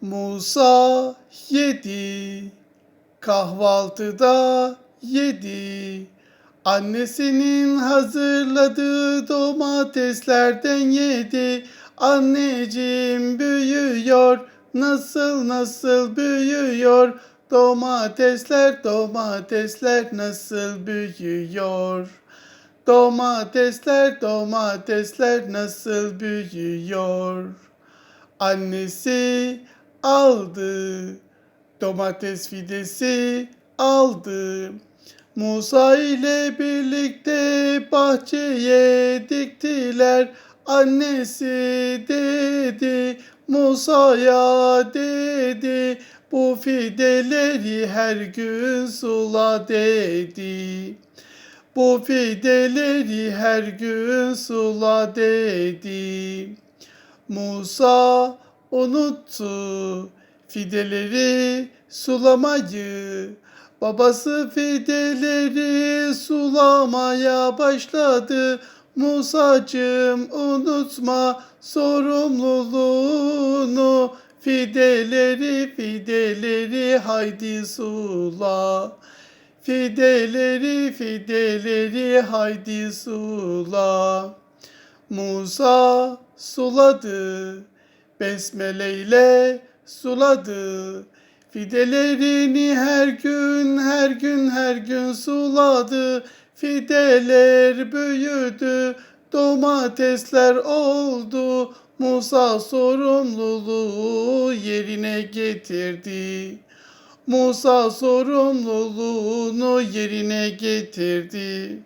Musa yedi, kahvaltıda yedi. Annesinin hazırladığı domateslerden yedi. Anneciğim büyüyor, nasıl nasıl büyüyor. Domatesler, domatesler nasıl büyüyor. Domatesler, domatesler nasıl büyüyor. Annesi aldı. Domates fidesi aldı. Musa ile birlikte bahçeye diktiler. Annesi dedi, Musa'ya dedi, bu fideleri her gün sula dedi. Bu fideleri her gün sula dedi. Musa unuttu fideleri sulamayı. Babası fideleri sulamaya başladı. Musacım unutma sorumluluğunu. Fideleri fideleri haydi sula. Fideleri fideleri haydi sula. Musa suladı, besmele ile suladı. Fidelerini her gün, her gün, her gün suladı. Fideler büyüdü, domatesler oldu. Musa sorumluluğu yerine getirdi. Musa sorumluluğunu yerine getirdi.